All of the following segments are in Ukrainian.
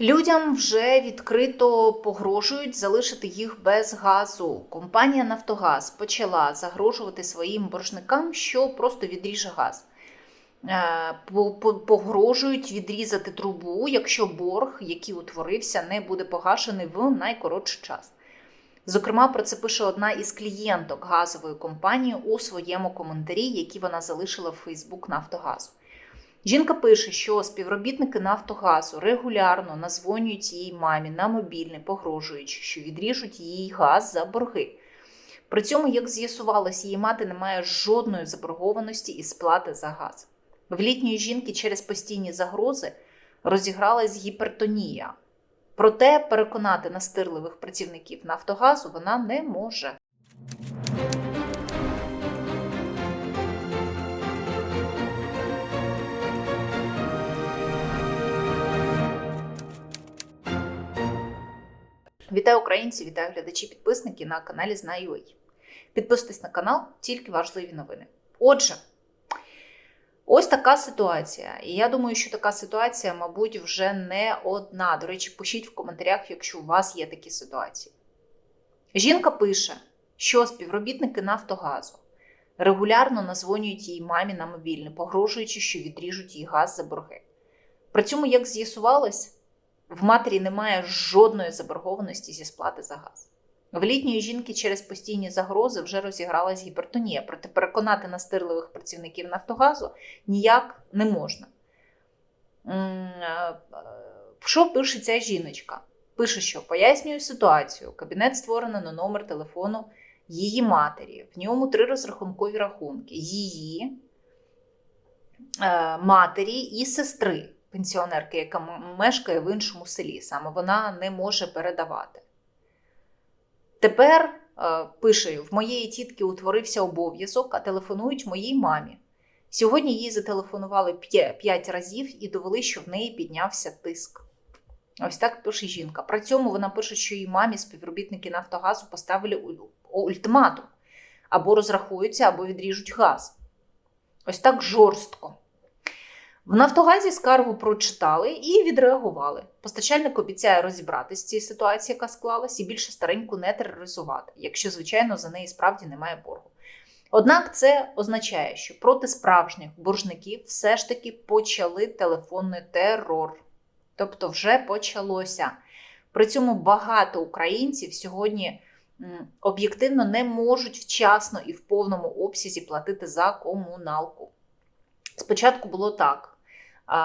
Людям вже відкрито погрожують залишити їх без газу. Компанія Нафтогаз почала загрожувати своїм боржникам, що просто відріже газ. Е, по- по- Погрожують відрізати трубу, якщо борг, який утворився, не буде погашений в найкоротший час. Зокрема, про це пише одна із клієнток газової компанії у своєму коментарі, який вона залишила в Фейсбук Нафтогазу. Жінка пише, що співробітники Нафтогазу регулярно назвонюють її мамі на мобільний, погрожуючи, що відріжуть їй газ за борги. При цьому, як з'ясувалось, її мати не має жодної заборгованості із сплати за газ. В літньої жінки через постійні загрози розігралась гіпертонія. Проте переконати настирливих працівників Нафтогазу вона не може. Вітаю українці, вітаю глядачі, підписники на каналі Знаю.ua. Підписуйтесь на канал, тільки важливі новини. Отже, ось така ситуація. І я думаю, що така ситуація, мабуть, вже не одна. До речі, пишіть в коментарях, якщо у вас є такі ситуації. Жінка пише, що співробітники Нафтогазу регулярно назвонюють її мамі на мобільний, погрожуючи, що відріжуть їй газ за борги. При цьому, як з'ясувалось, в матері немає жодної заборгованості зі сплати за газ. В літньої жінки через постійні загрози вже розігралась гіпертонія, проте переконати настирливих працівників Нафтогазу ніяк не можна. Е, Що пише ця жіночка? Пише, що пояснює ситуацію. Кабінет створено на номер телефону її матері. В ньому три розрахункові рахунки: її е, матері і сестри пенсіонерки, яка мешкає в іншому селі. Саме вона не може передавати. Тепер е, пише: в моєї тітки утворився обов'язок, а телефонують моїй мамі. Сьогодні їй зателефонували 5 разів і довели, що в неї піднявся тиск. Ось так пише жінка. При цьому вона пише, що її мамі співробітники Нафтогазу поставили уль- ультиматум або розрахуються, або відріжуть газ. Ось так жорстко. В Нафтогазі скаргу прочитали і відреагували. Постачальник обіцяє розібратися з цією ситуацією, яка склалась, і більше стареньку не тероризувати, якщо, звичайно, за неї справді немає боргу. Однак це означає, що проти справжніх боржників все ж таки почали телефонний терор. Тобто вже почалося. При цьому багато українців сьогодні об'єктивно не можуть вчасно і в повному обсязі платити за комуналку. Спочатку було так.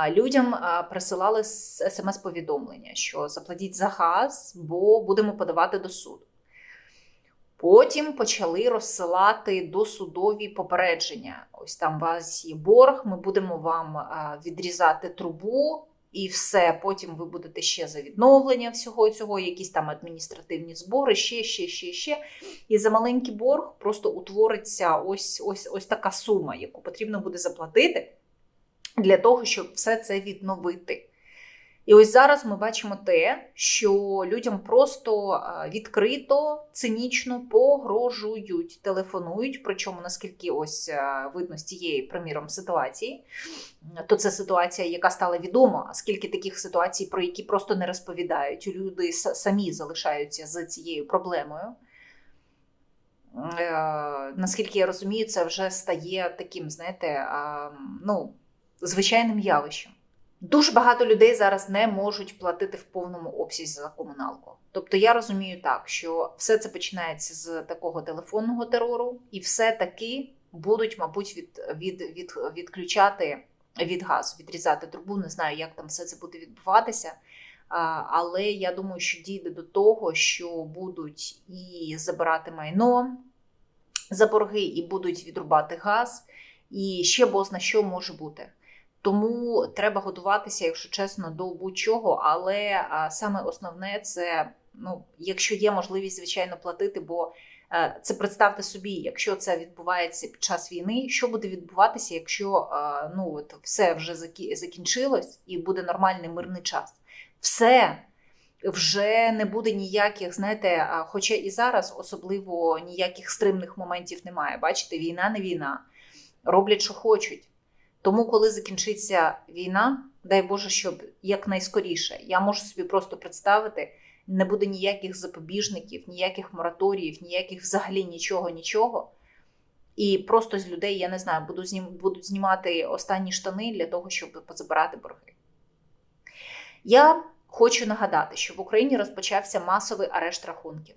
Людям присилали смс-повідомлення, що заплатіть за газ, бо будемо подавати до суду. Потім почали розсилати досудові попередження. Ось там у вас є борг, ми будемо вам відрізати трубу, і все. Потім ви будете ще за відновлення всього цього, якісь там адміністративні збори, ще, ще, ще, ще. І за маленький борг просто утвориться ось, ось, ось така сума, яку потрібно буде заплатити для того, щоб все це відновити. І ось зараз ми бачимо те, що людям просто відкрито, цинічно погрожують, телефонують. Причому, наскільки ось видно з цієї, приміром, ситуації, то це ситуація, яка стала відома. Скільки таких ситуацій, про які просто не розповідають, люди самі залишаються з цією проблемою. Е, Наскільки я розумію, це вже стає таким, знаєте, ну, звичайним явищем. Дуже багато людей зараз не можуть платити в повному обсязі за комуналку. Тобто я розумію так, що все це починається з такого телефонного терору, і все-таки будуть, мабуть, від, від, від, відключати від газу, відрізати трубу. Не знаю, як там все це буде відбуватися. Але я думаю, що дійде до того, що будуть і забирати майно за борги, і будуть відрубати газ, і ще бозна що може бути. Тому треба готуватися, якщо чесно, до будь-чого. Але саме основне це, ну, якщо є можливість, звичайно, платити, бо е, це представте собі, якщо це відбувається під час війни, що буде відбуватися, якщо е, ну, от, все вже закі- закінчилось і буде нормальний мирний час. Все. Вже не буде ніяких, знаєте, хоча і зараз особливо ніяких стримних моментів немає. Бачите, війна не війна, роблять, що хочуть. Тому, коли закінчиться війна, Дай Боже, щоб якнайскоріше. Я можу собі просто представити, не буде ніяких запобіжників, ніяких мораторіїв, ніяких взагалі нічого, нічого. І просто з людей, я не знаю, буду знім, будуть знімати останні штани для того, щоб позабирати борги. Я хочу нагадати, що в Україні розпочався масовий арешт рахунків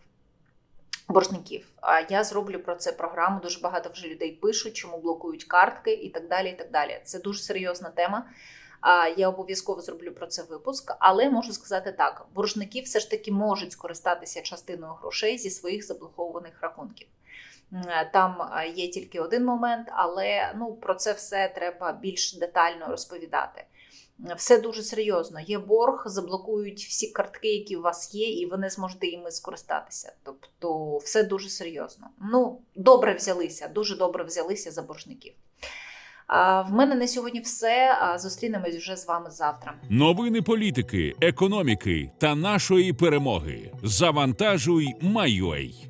боржників. А я зроблю про це програму. Дуже багато вже людей пишуть, чому блокують картки і так далі. І так далі. Це дуже серйозна тема. Я обов'язково зроблю про це випуск, але можу сказати так: боржники все ж таки можуть скористатися частиною грошей зі своїх заблокованих рахунків. Там є тільки один момент, але ну про це все треба більш детально розповідати. Все дуже серйозно. Є борг, заблокують всі картки, які у вас є, і ви не зможете іми скористатися. Тобто, все дуже серйозно. Ну, добре взялися, дуже добре взялися за боржників. А, В мене на сьогодні все. А, Зустрінемось вже з вами завтра. Новини політики, економіки та нашої перемоги. Завантажуй, Майой.